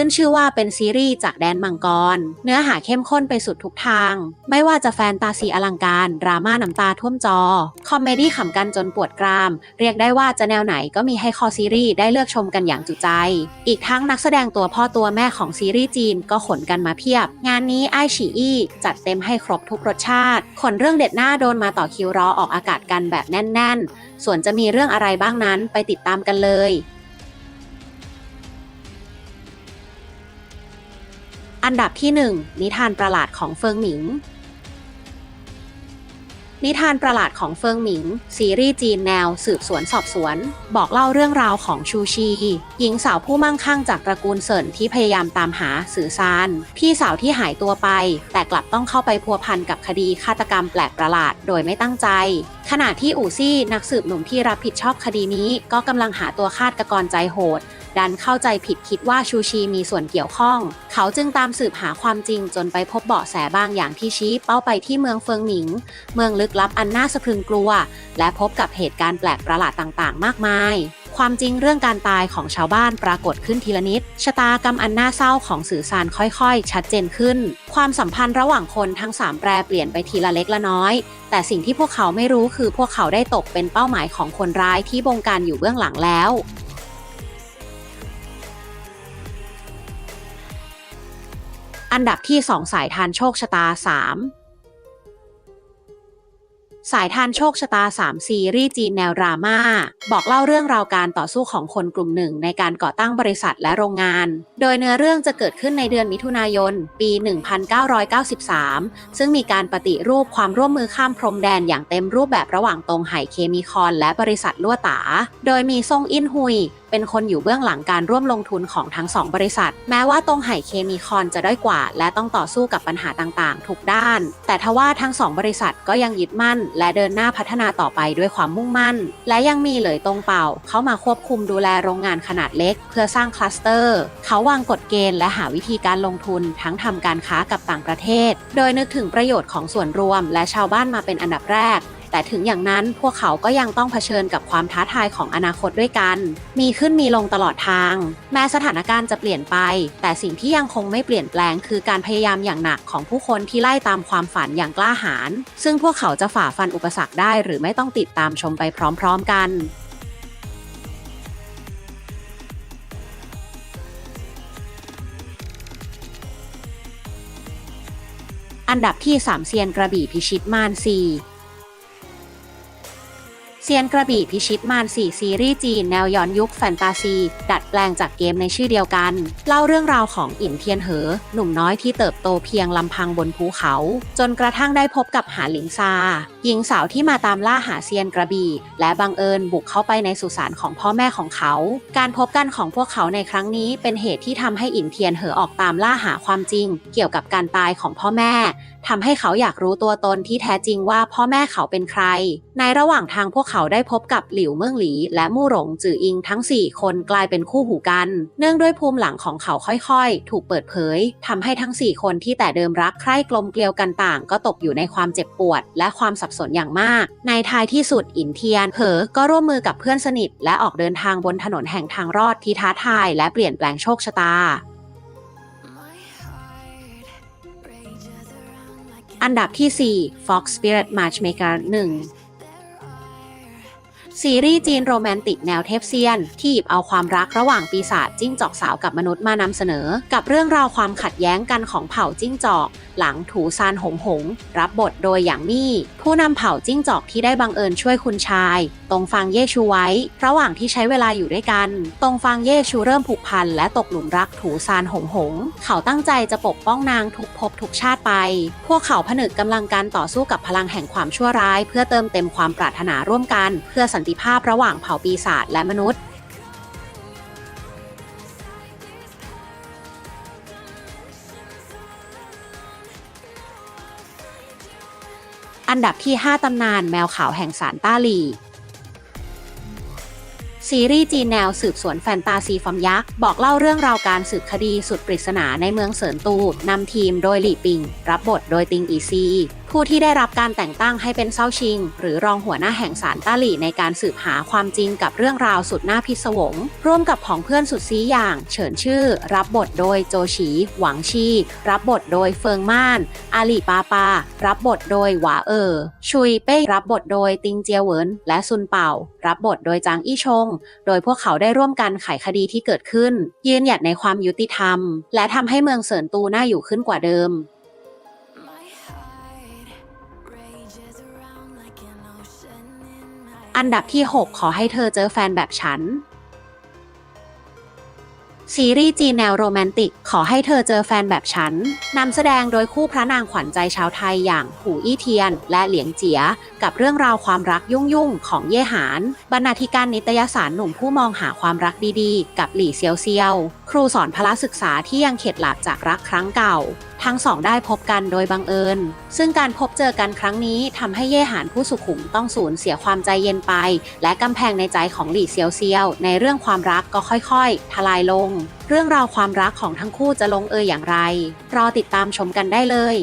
ขึ้นชื่อว่าเป็นซีรีส์จากแดนมังกร เนื้อหาเข้มข้นไปสุดทุกทาง ไม่ว่าจะแฟนตาซีอลังการ ดราม่าน้ำตาท่วมจอ คอมเมดี้ขำกันจนปวดกราม เรียกได้ว่าจะแนวไหนก็มีให้คอซีรีส์ได้เลือกชมกันอย่างจุใจ อีกทั้งนักแสดงตัวพ่อตัวแม่ของซีรีส์จีนก็ขนกันมาเพียบ งานนี้ไอฉีอี้จัดเต็มให้ครบทุกรสชาติ ขนเรื่องเด็ดหน้าโดนมาต่อคิวรอออกอากาศกันแบบแน่น ๆ ส่วนจะมีเรื่องอะไรบ้างนั้นไปติดตามกันเลย อันดับที่ 1 นิทานประหลาดของเฟิงหมิง นิทานประหลาดของเฟิงหมิง ซีรีส์จีนแนวสืบสวนสอบสวน บอกเล่าเรื่องราวของชูชีหญิงสาวผู้มั่งคั่งจากตระกูลเซินที่พยายามตามหาสื่อซาน พี่สาวที่หายตัวไป แต่กลับต้องเข้าไปพัวพันกับคดีฆาตกรรมแปลกประหลาดโดยไม่ตั้งใจ ขณะที่อู่ซี่นักสืบหนุ่มที่รับผิดชอบคดีนี้ ก็กำลังหาตัวฆาตกรใจโหด ดันเข้าใจผิดคิดว่าชูชีมีส่วนเกี่ยวข้อง เขาจึงตามสืบหาความจริงจนไปพบเบาะแสบางอย่างที่ชี้เป้าไปที่เมืองเฟิงหมิง เมืองลึกลับอันน่าสะพรึงกลัว และพบกับเหตุการณ์แปลกประหลาดต่างๆ มากมายความจริงเรื่องการตายของชาวบ้านปรากฏขึ้นทีละนิด ชะตากรรมอันน่าเศร้าของสื่อสารค่อยๆ ชัดเจนขึ้น ความสัมพันธ์ระหว่างคนทั้งสามแปรเปลี่ยนไปทีละเล็กละน้อย แต่สิ่งที่พวกเขาไม่รู้คือพวกเขาได้ตกเป็นเป้าหมายของคนร้ายที่บงการอยู่เบื้องหลังแล้ว อันดับที่ 2 สายทานโชคชะตา 3 สายทานโชคชะตา 3 ซีรีส์จีนแนวดราม่าบอกเล่าเรื่องราวการต่อสู้ของคนกลุ่มหนึ่งในการก่อตั้งบริษัทและโรงงาน โดยเนื้อเรื่องจะเกิดขึ้นในเดือนมิถุนายน ปี 1993 ซึ่งมีการปฏิรูปความร่วมมือข้ามพรมแดนอย่างเต็มรูปแบบระหว่างตรงไห่เคมีคอน และบริษัทลั่วตา โดยมีซงอินฮุยเป็นคนอยู่เบื้องหลังการร่วมลงทุนของทั้งสองบริษัท แม้ว่าตรงไห่เคมีคอนจะด้อยกว่า และต้องต่อสู้กับปัญหาต่างๆ ทุกด้าน แต่ทว่าทั้งสองบริษัทก็ยังยึดมั่น และเดินหน้าพัฒนาต่อไปด้วยความมุ่งมั่น และยังมีเหลยตรงเป่า เข้ามาควบคุมดูแลโรงงานขนาดเล็ก เพื่อสร้างคลัสเตอร์ เขาวางกฎเกณฑ์และหาวิธีการลงทุนทั้งทำการค้ากับต่างประเทศ โดยนึกถึงประโยชน์ของส่วนรวม และชาวบ้านมาเป็นอันดับแรก แต่ถึงอย่างนั้นพวกเขาก็ยังต้องเผชิญกับความท้าทายของอนาคตด้วยกัน มีขึ้นมีลงตลอดทาง แม้สถานการณ์จะเปลี่ยนไป แต่สิ่งที่ยังคงไม่เปลี่ยนแปลง คือการพยายามอย่างหนักของผู้คนที่ไล่ตามความฝันอย่างกล้าหาญซึ่งพวกเขาจะฝ่าฟันอุปสรรคได้ หรือไม่ต้องติดตามชมไปพร้อม ๆ กันอันดับที่3เซียนกระบี่พิชิตมานซี เซียนกระบี่พิชิตมาร4ซีรีส์จีนแนวย้อนยุคแฟนตาซี ดัดแปลงจากเกมในชื่อเดียวกัน เล่าเรื่องราวของอินเทียนเหอ หนุ่มน้อยที่เติบโตเพียงลำพังบนภูเขา จนกระทั่งได้พบกับหาหลิงซาหญิงสาวที่มาตามล่าหาเซียนกระบี่ และบังเอิญบุกเข้าไปในสุสานของพ่อแม่ของเขา การพบกันของพวกเขาในครั้งนี้เป็นเหตุที่ทำให้อินเทียนเหอออกตามล่าหาความจริง เกี่ยวกับการตายของพ่อแม่ทำให้เขาอยากรู้ตัวตนที่แท้จริงว่าพ่อแม่เขาเป็นใคร ในระหว่างทางพวกเขาาได้พบกับหลิวเมืองหลีและมู่หลงจืออิงทั้ง 4 คนกลายเป็นคู่หูกัน เนื่องด้วยภูมิหลังของเขาค่อยๆ ถูกเปิดเผยทำให้ทั้ง 4 คนที่แต่เดิมรักใคร่กลมเกลียวกันต่าง ก็ตกอยู่ในความเจ็บปวด และความสับสนอย่างมาก ในท้ายที่สุดอินเทียนเผอก็ร่วมมือกับเพื่อนสนิท และออกเดินทางบนถนนแห่งทางรอดที่ท้าทายและเปลี่ยนแปลงโชคชะตาอันดับที่ 4 Fox Spirit Matchmaker 1 ซีรีส์จีนโรแมนติกแนวเทพเซียน ที่หยิบเอาความรักระหว่างปีศาจจิ้งจอกสาวกับมนุษย์มานำเสนอ กับเรื่องราวความขัดแย้งกันของเผ่าจิ้งจอก หลังถูซานหงหง รับบทโดยหยางมี่ ผู้นำเผ่าจิ้งจอกที่ได้บังเอิญช่วยคุณชาย ตรงฟังเย่ชูไว้ ระหว่างที่ใช้เวลาอยู่ด้วยกัน ตรงฟังเย่ชูเริ่มผูกพันและตกหลุมรักถูซานหงหง เขาตั้งใจจะปกป้องนางทุกภพทุกชาติไป พวกเขาผนึกกำลังการต่อสู้กับพลังแห่งความชั่วร้าย เพื่อเติมเต็มความปรารถนาร่วมกัน เพื่อสันติภาพระหว่างเผ่าปีศาจและมนุษย์อันดับที่ 5 ตำนานแมวขาวแห่งสารต้าลี ซีรีส์จีนแนวสืบสวนแฟนตาซีฟอมยักษ์ บอกเล่าเรื่องราวการสืบคดีสุดปริศนาในเมืองเสินตูนำทีมโดยหลี่ปิง รับบทโดยติงอีซี ผู้ที่ได้รับการแต่งตั้งให้เป็นเซาชิง หรือรองหัวหน้าแห่งศาลต้าหลี่ในการสืบหาความจริงกับเรื่องราวสุดน่าพิศวง ร่วมกับผองเพื่อนสุดซีอย่าง เฉินชื่อ รับบทโดยโจฉีหวังชี รับบทโดยเฟิงม่าน อาลีปาปา รับบทโดยหวาเออ ชุยเป้รับบทโดยติงเจียเหวินและซุนเป่า รับบทโดยจางอี้ชง โดยพวกเขาได้ร่วมกันไขคดีที่เกิดขึ้น ยืนหยัดในความยุติธรรม และทำให้เมืองเสินตูน่าอยู่ขึ้นกว่าเดิม อันดับที่ 6 ขอให้เธอเจอแฟนแบบฉัน ซีรีส์จีนแนวโรแมนติก ขอให้เธอเจอแฟนแบบฉัน นำแสดงโดยคู่พระนางขวัญใจชาวไทยอย่างหูอี้เทียน และเหลียงเจีย กับเรื่องราวความรักยุ่งยุ่งของเย่หาน บรรณาธิการนิตยสารหนุ่มผู้มองหาความรักดีๆ กับหลี่เซียวเซียว ครูสอนพละศึกษาที่ยังเข็ดหลาบจากรักครั้งเก่า ทั้งสองได้พบกันโดยบังเอิญ ซึ่งการพบเจอกันครั้งนี้ทำให้เย่หานผู้สุขุมต้องสูญเสียความใจเย็นไป และกำแพงในใจของหลี่เซียวเซียว ในเรื่องความรักก็ค่อยๆ ทลายลง เรื่องราวความรักของทั้งคู่จะลงเอยอย่างไร รอติดตามชมกันได้เลย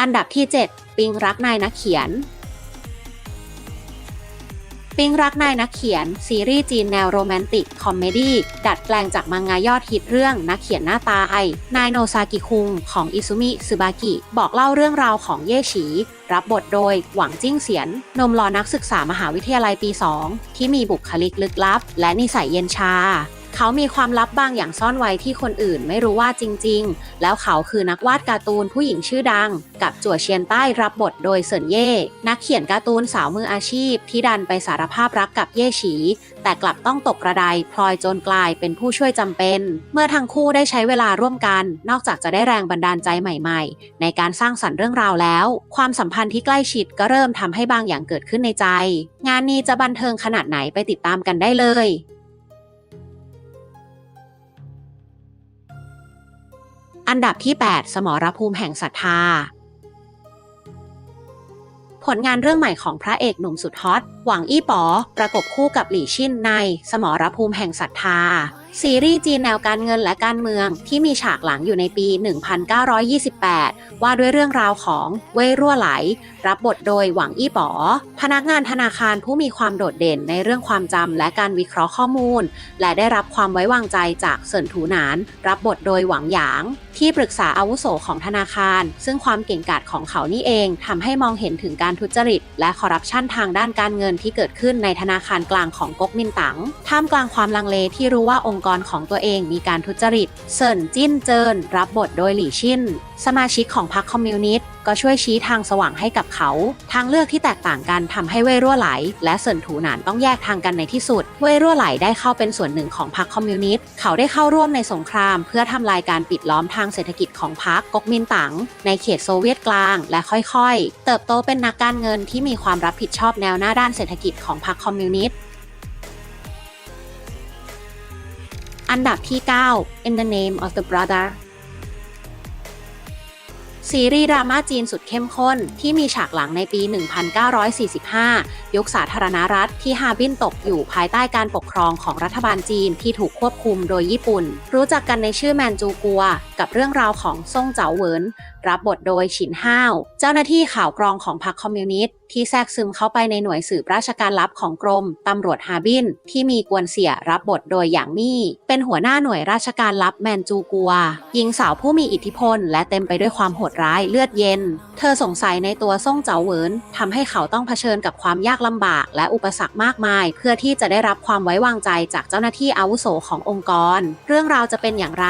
อันดับที่ 7 ปิงรักนายนักเขียน ปิงรักนายนักเขียน ซีรีส์จีนแนวโรแมนติกคอมเมดี้ดัดแปลงจากมังงะยอดฮิตเรื่องนักเขียนหน้าตาไอนายโนซากิคุงของอิซุมิซึบากิ บอกเล่าเรื่องราวของเย่ฉี รับบทโดยหวังจิ้งเสียน นมรอนักศึกษามหาวิทยาลัยปี 2 ที่มีบุคลิกลึกลับ และนิสัยเย็นชา เขามีความลับบางอย่างซ่อนไว้ที่คนอื่นไม่รู้ว่าจริง ๆ แล้วเขาคือนักวาดการ์ตูนผู้หญิงชื่อดัง กับจั่วเชียนใต้รับบทโดยเซินเย่ นักเขียนการ์ตูนสาวมืออาชีพ ที่ดันไปสารภาพรักกับเย่ฉี แต่กลับต้องตกกระไดพลอยจนกลายเป็นผู้ช่วยจำเป็น เมื่อทั้งคู่ได้ใช้เวลาร่วมกัน นอกจากจะได้แรงบันดาลใจใหม่ ๆ ในการสร้างสรรค์เรื่องราวแล้ว ความสัมพันธ์ที่ใกล้ชิดก็เริ่มทำให้บางอย่างเกิดขึ้นในใจ งานนี้จะบันเทิงขนาดไหนไปติดตามกันได้เลย อันดับที่ 8 สมรภูมิแห่งศรัทธา ผลงานเรื่องใหม่ของพระเอกหนุ่มสุดฮอต หวังอี้ป๋อ ประกบคู่กับหลี่ชินใน สมรภูมิแห่งศรัทธา ซีรีส์จีนแนวการเงินและการเมืองที่มีฉากหลังอยู่ในปี 1928 ว่าด้วยเรื่องราวของเว่ยรั่วไหล รับบทโดยหวังอี้ป๋อ พนักงานธนาคารผู้มีความโดดเด่นในเรื่องความจำและการวิเคราะห์ข้อมูล และได้รับความไว้วางใจจากเซินถูหนาน รับบทโดยหวังหยาง ที่ปรึกษาอาวุโสของธนาคาร ซึ่งความเก่งกาจของเขานี่เองทำให้มองเห็นถึงการทุจริต และคอร์รัปชันทางด้านการเงินที่เกิดขึ้นในธนาคารกลางของก๊กมินตั๋งท่ามกลางความลังเลที่รู้ว่าองค์กรของตัวเองมีการทุจริต เซินจิ้นเจิน รับบทโดยหลี่ชินสมาชิกของพรรคคอมมิวนิสต์ก็ช่วยชี้ทางสว่างให้กับเขา ทางเลือกที่แตกต่างกันทำให้เว่ยรั่วไหล และเซินถูหนานต้องแยกทางกันในที่สุด เว่ยรั่วไหลได้เข้าเป็นส่วนหนึ่งของพรรคคอมมิวนิสต์เขาได้เข้าร่วมในสงคราม เพื่อทำลายการปิดล้อมทางเศรษฐกิจของพรรคก๊กมินตั๋งในเขตโซเวียตกลาง และค่อยๆ เติบโตเป็นนักการเงินที่มีความรับผิดชอบแนวหน้าด้านเศรษฐกิจของพรรคคอมมิวนิสต์ อันดับที่ 9 In the Name of the Brother ซีรีส์ดราม่าจีนสุดเข้มข้น ที่มีฉากหลังในปี 1945 ยุคสาธารณรัฐที่ฮาบินตกอยู่ภายใต้การปกครองของรัฐบาลจีนที่ถูกควบคุมโดยญี่ปุ่น รู้จักกันในชื่อแมนจูกัว กับเรื่องราวของซ่งเจ๋าเหวิน รับบทโดยฉินห้าว เจ้าหน้าที่ข่าวกรองของพรรคคอมมิวนิสต์ที่แทรกซึมเข้าไปในหน่วยสืบราชการลับของกรมตำรวจฮาบิน ที่มีกวนเสี่ยรับบทโดยหยางมี่ เป็นหัวหน้าหน่วยราชการลับแมนจูกัวหญิงสาวผู้มีอิทธิพล และเต็มไปด้วยความโหดร้ายเลือดเย็น เธอสงสัยในตัวซ่งเจ๋าเหวินทำให้เขาต้องเผชิญกับความยากลำบาก และอุปสรรคมากมาย เพื่อที่จะได้รับความไว้วางใจจากเจ้าหน้าที่อาวุโสขององค์กร เรื่องราวจะเป็นอย่างไร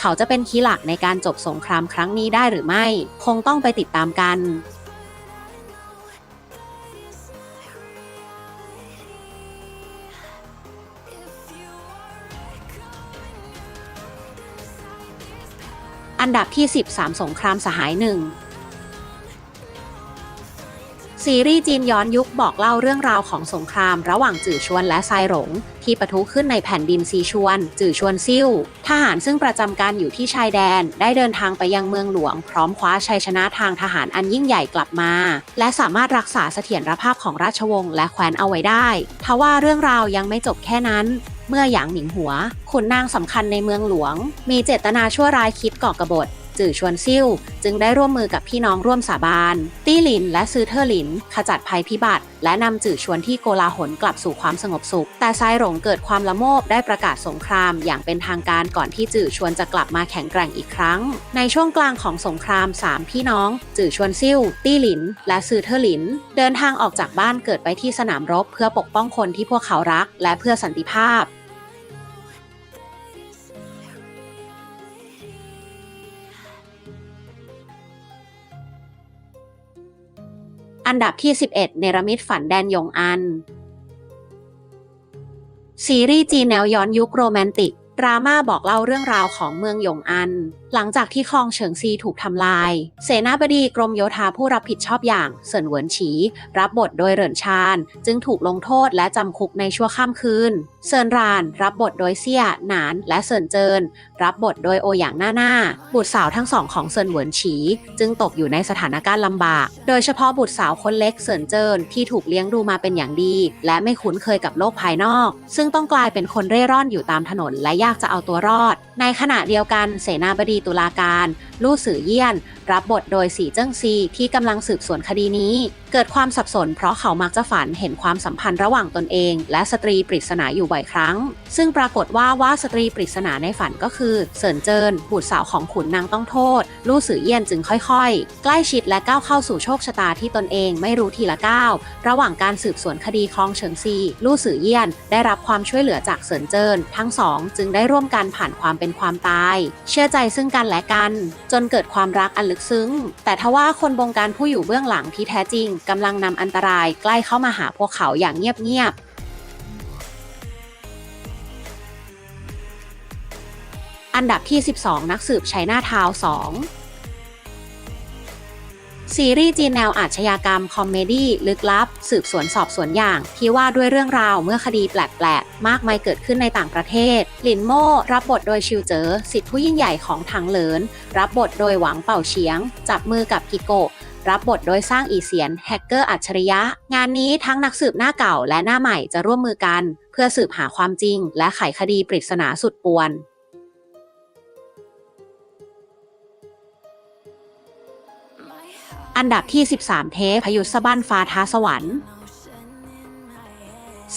เขาจะเป็นคีย์หลักในการจบสงครามครั้งนี้ได้หรือไม่คงต้องไปติดตามกันอันดับที่ 13 สงครามสหายหนึ่ง ซีรีส์จีนย้อนยุคบอกเล่าเรื่องราวของสงคราม ระหว่างจื่อชวนและไซหลง ที่ปะทุขึ้นในแผ่นดินซีชวน จื่อชวนซิ่วทหารซึ่งประจำการอยู่ที่ชายแดน ได้เดินทางไปยังเมืองหลวง พร้อมคว้าชัยชนะทางทหารอันยิ่งใหญ่กลับมา และสามารถรักษาเสถียรภาพของราชวงศ์และแคว้นเอาไว้ได้ทว่าเรื่องราวยังไม่จบแค่นั้นเมื่อหยางหมิงหัวขุนนางสำคัญในเมืองหลวง มีเจตนาชั่วร้ายคิดก่อกบฏ จื่อชวนซิ่วจึงได้ร่วมมือกับพี่น้องร่วมสาบานตี้หลินและซือเทอร์หลิน ขจัดภัยพิบัติ และนำจื่อชวนที่โกลาหลกลับสู่ความสงบสุข แต่ไซหลงเกิดความละโมบได้ประกาศสงครามอย่างเป็นทางการก่อนที่จื่อชวนจะกลับมาแข็งแกร่งอีกครั้ง ในช่วงกลางของสงครามสามพี่น้อง จื่อชวนซิ่วตี้หลิน และซือเทอร์หลิน เดินทางออกจากบ้านเกิดไปที่สนามรบ เพื่อปกป้องคนที่พวกเขารัก และเพื่อสันติภาพ อันดับที่ 11 เนรมิตฝันแดนยงอัน ซีรีส์จีนแนวย้อนยุคโรแมนติก ดราม่าบอกเล่าเรื่องราวของเมืองยงอัน หลังจากที่คลองเฉิงซีถูกทำลาย เสนาบดีกรมโยธาผู้รับผิดชอบอย่างเซินเหวินฉี รับบทโดยเหรินชาน จึงถูกลงโทษและจำคุกในชั่วข้ามคืน เซินราน รับบทโดยเซี่ยหนาน และเซินเจิน รับบทโดยโอหยางหน้าหน้า บุตรสาวทั้งสองของเซินเหวินฉี จึงตกอยู่ในสถานการณ์ลำบาก โดยเฉพาะบุตรสาวคนเล็กเซินเจินที่ถูกเลี้ยงดูมาเป็นอย่างดี และไม่คุ้นเคยกับโลกภายนอก ซึ่งต้องกลายเป็นคนเร่ร่อนอยู่ตามถนนและยากจะเอาตัวรอด ในขณะเดียวกันเสนาบดีตุลาการ ลู่สื่อเยี่ยน รับบทโดยสีเจิ้งซีที่กำลังสืบสวนคดีนี้ เกิดความสับสนเพราะเขามักจะฝันเห็นความสัมพันธ์ระหว่างตนเอง และสตรีปริศนาอยู่บ่อยครั้ง ซึ่งปรากฏว่าว่าสตรีปริศนาในฝันก็คือเซินเจินบุตรสาวของขุนนางต้องโทษ ลู่สื่อเยี่ยนจึงค่อยๆ ใกล้ชิดและก้าวเข้าสู่โชคชะตาที่ตนเองไม่รู้ทีละก้าวระหว่างการสืบสวนคดีคลองเฉิงซี ลู่สื่อเยี่ยน ได้รับความช่วยเหลือจากเซินเจินทั้งสองจึงได้ร่วมกันผ่านความเป็นความตาย เชื่อใจซึ่งกันและกัน จนเกิดความรักอันลึกซึ้ง แต่ทว่าคนบงการผู้อยู่เบื้องหลังที่แท้จริงกำลังนำอันตรายใกล้เข้ามาหาพวกเขาอย่างเงียบๆ อันดับที่ 12 นักสืบชัยนาทาวน์2ซีรีส์จีนแนวอาชญากรรมคอมเมดี้ลึกลับ สืบสวนสอบสวนอย่าง ที่ว่าด้วยเรื่องราวเมื่อคดีแปลกๆ มากมายเกิดขึ้นในต่างประเทศ หลินโม่ รับบทโดยชิวเจอ สิทธิผู้ยิ่งใหญ่ของถังเหลิน รับบทโดยหวังเป่าเฉียง จับมือกับกิโก รับบทโดยสร้างอีเสียนแฮกเกอร์อัจฉริยะ งานนี้ทั้งนักสืบหน้าเก่าและหน้าใหม่จะร่วมมือกัน เพื่อสืบหาความจริง และไขคดีปริศนาสุดป่วนอันดับที่ 13 เทพพยุสบั้นฟ้าท้าสวรรค์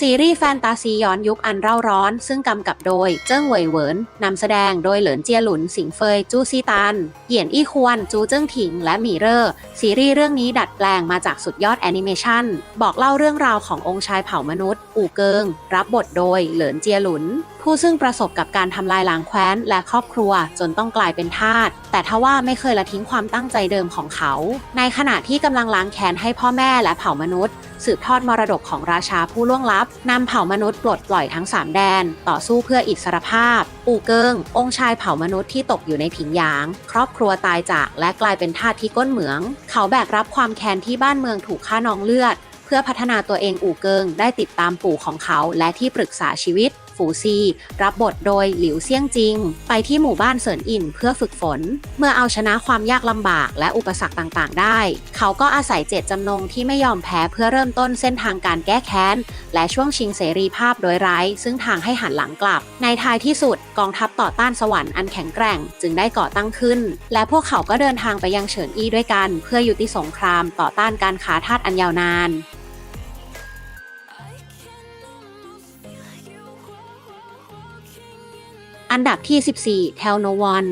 ซีรีส์แฟนตาซีย้อนยุคอันเร่าร้อน ซึ่งกำกับโดย เจิ้งเหวยเหวินนำแสดงโดยเหลินเจียหลุน สิงเฟย จูซีตัน เหยียนอี้ควร จูเจิ้งถิง และหมีเร่อ ซีรีส์เรื่องนี้ดัดแปลงมาจากสุดยอดแอนิเมชันบอกเล่าเรื่องราวขององค์ชายเผ่ามนุษย์ อู่เกิง รับบทโดยเหลินเจียหลุน ผู้ซึ่งประสบกับการทำลายล้างแคว้นและครอบครัวจนต้องกลายเป็นทาส แต่ทว่าไม่เคยละทิ้งความตั้งใจเดิมของเขา ในขณะที่กำลังล้างแค้นให้พ่อแม่และเผ่ามนุษย์ สืบทอดมรดกของราชาผู้ล่วงลับนำเผ่ามนุษย์ปลดปล่อยทั้ง 3 แดน ต่อสู้เพื่ออิสรภาพ ปู่เกิง องค์ชายเผ่ามนุษย์ที่ตกอยู่ในผิงหยาง ครอบครัวตายจากและกลายเป็นทาสที่ก้นเหมือง เขาแบกรับความแค้นที่บ้านเมืองถูกฆ่านองเลือด เพื่อพัฒนาตัวเองอู่เกิง ได้ติดตามปู่ของเขาและที่ปรึกษาชีวิต ฝูซี รับบทโดยหลิวเซี่ยงจิง ไปที่หมู่บ้านเซินอินเพื่อฝึกฝน เมื่อเอาชนะความยากลำบากและอุปสรรคต่างๆ ได้ เขาก็อาศัยเจตจำนงที่ไม่ยอมแพ้เพื่อเริ่มต้นเส้นทางการแก้แค้น และช่วงชิงเสรีภาพโดยไร้ซึ่งทางให้หันหลังกลับ ในท้ายที่สุดกองทัพต่อต้านสวรรค์อันแข็งแกร่ง จึงได้ก่อตั้งขึ้น และพวกเขาก็เดินทางไปยังเฉินอี้ด้วยกัน เพื่อยุติสงครามต่อต้านการค้าทาสอันยาวนาน อันดับที่ 14 Tell No One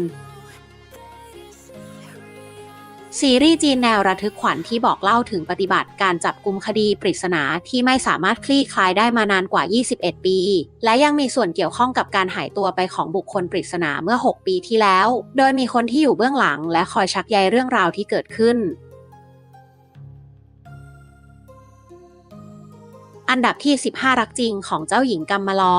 ซีรีส์จีนแนวระทึกขวัญที่บอกเล่าถึงปฏิบัติการจับกลุ่มคดีปริศนาที่ไม่สามารถคลี่คลายได้มานานกว่า 21 ปี และยังมีส่วนเกี่ยวข้องกับการหายตัวไปของบุคคลปริศนาเมื่อ 6 ปีที่แล้ว โดยมีคนที่อยู่เบื้องหลังและคอยชักใยเรื่องราวที่เกิดขึ้น อันดับที่ 15 รักจริงของเจ้าหญิงกัมมาลอ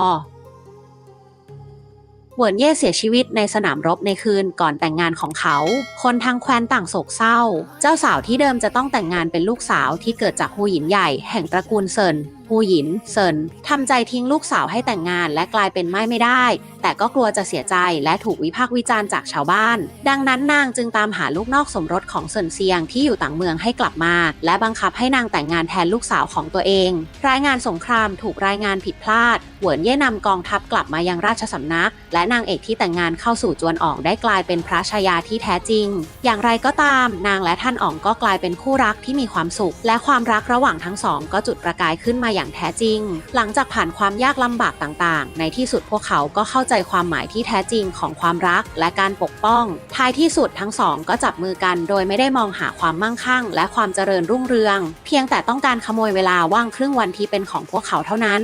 หวินเย่เสียชีวิตในสนามรบในคืนก่อนแต่งงานของเขา คนทางแคว้นต่างโศกเศร้า เจ้าสาวที่เดิมจะต้องแต่งงานเป็นลูกสาวที่เกิดจากฮูหยินใหญ่แห่งตระกูลเซินผู้หญินเซินทำใจทิ้งลูกสาวให้แต่งงานและกลายเป็นไม่ไม่ได้ แต่ก็กลัวจะเสียใจและถูกวิพากษ์วิจารณ์จากชาวบ้าน ดังนั้นนางจึงตามหาลูกนอกสมรสของเซินเซียงที่อยู่ต่างเมืองให้กลับมา และบังคับให้นางแต่งงานแทนลูกสาวของตัวเอง รายงานสงครามถูกรายงานผิดพลาดเหวินเย่นำกองทัพกลับมายังราชสำนัก และนางเอกที่แต่งงานเข้าสู่จวนอ่องได้กลายเป็นพระชายาที่แท้จริง อย่างไรก็ตาม นางและท่านอ่องก็กลายเป็นคู่รักที่มีความสุข และความรักระหว่างทั้งสองก็จุดประกายขึ้นมาอย่างแท้จริง หลังจากผ่านความยากลำบากต่างๆ ในที่สุดพวกเขาก็เข้าใจความหมายที่แท้จริงของความรักและการปกป้อง ท้ายที่สุดทั้งสองก็จับมือกันโดยไม่ได้มองหาความมั่งคั่ง และความเจริญรุ่งเรือง เพียงแต่ต้องการขโมยเวลาว่างครึ่งวันที่เป็นของพวกเขาเท่านั้น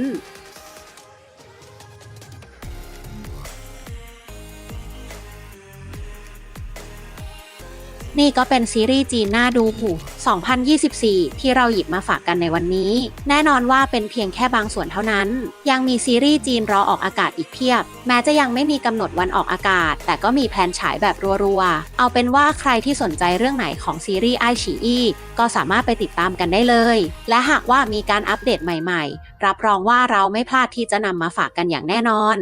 นี่ก็เป็นซีรีส์จีนน่าดู 2024 ที่เราหยิบมาฝากกันในวันนี้ แน่นอนว่าเป็นเพียงแค่บางส่วนเท่านั้น ยังมีซีรีส์จีนรอออกอากาศอีกเพียบ แม้จะยังไม่มีกำหนดวันออกอากาศ แต่ก็มีแผนฉายแบบรัวๆ เอาเป็นว่าใครที่สนใจเรื่องไหนของซีรีส์ไอฉีอีก็สามารถไปติดตามกันได้เลย และหากว่ามีการอัปเดตใหม่ๆ รับรองว่าเราไม่พลาดที่จะนำมาฝากกันอย่างแน่นอน